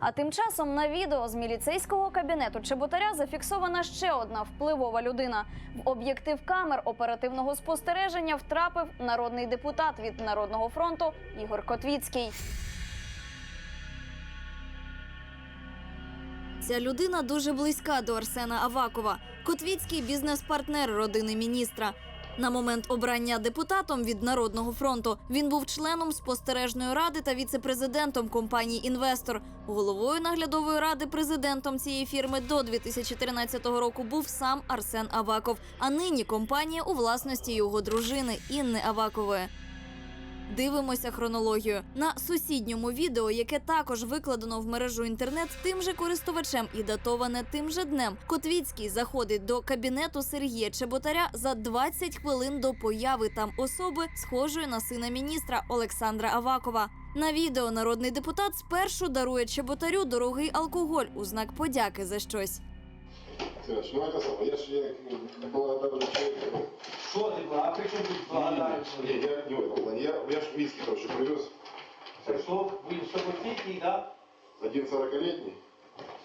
А тим часом на відео з міліцейського кабінету Чеботаря зафіксована ще одна впливова людина. В об'єктив камер оперативного спостереження втрапив народний депутат від Народного фронту Ігор Котвіцький. Ця людина дуже близька до Арсена Авакова. Котвіцький бізнес-партнер родини міністра. На момент обрання депутатом від Народного фронту він був членом спостережної ради та віце-президентом компанії Інвестор. Головою наглядової ради президентом цієї фірми до 2013 року був сам Арсен Аваков. А нині компанія у власності його дружини Інни Авакової. Дивимося хронологію на сусідньому відео, яке також викладено в мережу інтернет тим же користувачем і датоване тим же днем. Котвіцький заходить до кабінету Сергія Чеботаря за 20 хвилин до появи там особи, схожої на сина міністра Олександра Авакова. На відео народний депутат спершу дарує Чеботарю дорогий алкоголь у знак подяки за щось. Сереж, ну это самое, я ж я благодарный человек. Що ти, а при чому тут благодарний Не, чоловік? я не в этом плане. Я, я ж виски, короче, привез. Прийшов, ви Шепотівський, да? Один 40-летний,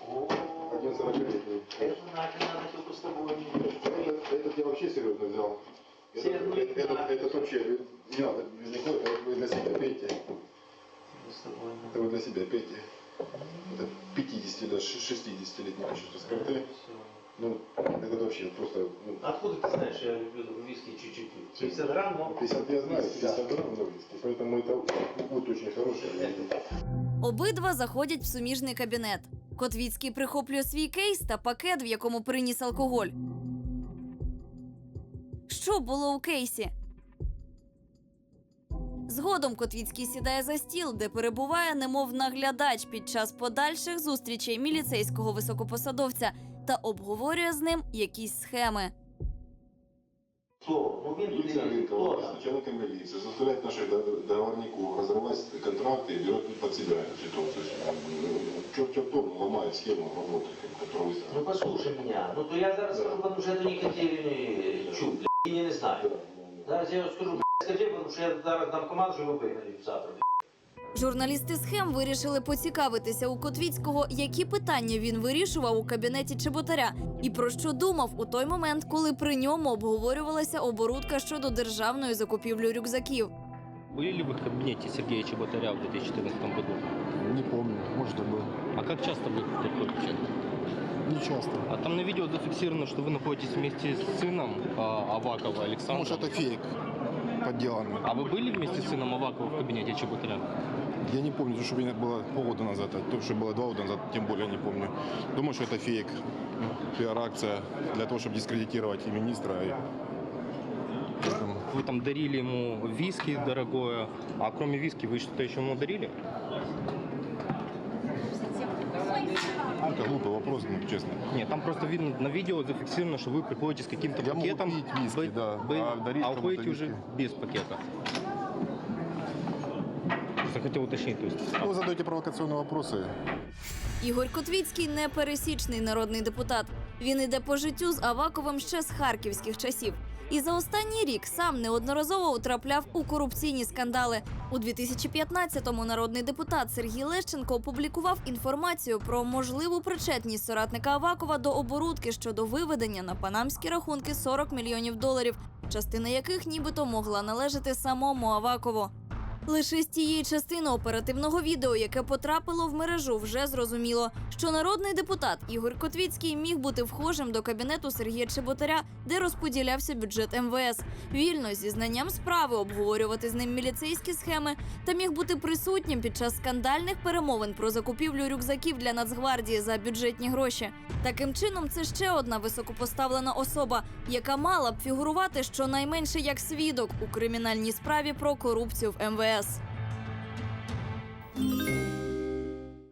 О, один 40-летний. це знати надо тільки з тобою. Этот, этот я вообще серьезно взял. Этот, Серьезно? этот, этот, этот вообще, не надо без него, это вы для себя пейте. З тобою. Это вы для себя пейте. Это 50 или 60-летний качество скорты. Ну, это вообще просто, ну, Откуда ти знаєш, що я люблю віскі чуть-чуть? 50 грам, ну? 50 я знаю, 50 грамм на виски. Поэтому это будет очень хорошее. Обидва заходять в суміжний кабінет. Котвіцький прихоплює свій кейс та пакет, в якому приніс алкоголь. Що було у кейсі? Згодом Котвіцький сідає за стіл, де перебуває немов наглядач під час подальших зустрічей міліцейського високопосадовця та обговорює з ним якісь схеми. Хто? Ну він Нельзя туди, рынка хто власть, там? начальника милиции, заставлять наших до- договорников разрывать контракты и берет под себя эту ситуацию. Черт чертом ломает схему работы, которую вы Ну послухай мене, ну то я зараз скажу, тому що я то не не чув, бля, і не знаю. Зараз я скажу, бля, скажи, тому що я зараз дам команду, що ви вигнали завтра. бля. Журналісти схем вирішили поцікавитися у Котвіцького, які питання він вирішував у кабінеті Чеботаря, і про що думав у той момент, коли при ньому обговорювалася оборудка щодо державної закупівлі рюкзаків. Были ли вы в кабинете Сергея Чеботаря в 2014 году? Не помню, может и был. А как часто вы приходите? Не часто. А там на видео зафиксировано, что вы находитесь вместе с сыном а, Авакова Александром. Может это фейк подделанный. А вы были вместе с сыном Авакова в кабинете Чеботаря? Я не помню, потому что у меня было полгода назад, а то, что было два года назад, тем более не помню. Думаю, что это фейк, пиар-акция для того, чтобы дискредитировать и министра, и... Вы там дарили ему виски дорогое, а кроме виски вы что-то еще ему дарили? это глупый вопрос, ну, честно. Нет, там просто видно на видео зафиксировано, что вы приходите с каким-то Я могу пакетом, пить виски, вы- да, вы- а а уходите уже виски. без пакета. Просто хотел уточнить, то есть. Ну, Вы задаете провокационные вопросы. Ігор Котвіцький непересічний народний депутат. Він іде по життю з Аваковим ще з харківських часів. І за останній рік сам неодноразово утрапляв у корупційні скандали. У 2015-му народний депутат Сергій Лещенко опублікував інформацію про можливу причетність соратника Авакова до оборудки щодо виведення на панамські рахунки 40 мільйонів доларів, частина яких нібито могла належати самому Авакову. Лише з тієї частини оперативного відео, яке потрапило в мережу, вже зрозуміло, що народний депутат Ігор Котвіцький міг бути вхожим до кабінету Сергія Чеботаря, де розподілявся бюджет МВС, вільно зі знанням справи обговорювати з ним міліцейські схеми та міг бути присутнім під час скандальних перемовин про закупівлю рюкзаків для Нацгвардії за бюджетні гроші. Таким чином, це ще одна високопоставлена особа, яка мала б фігурувати щонайменше як свідок у кримінальній справі про корупцію в МВС. です。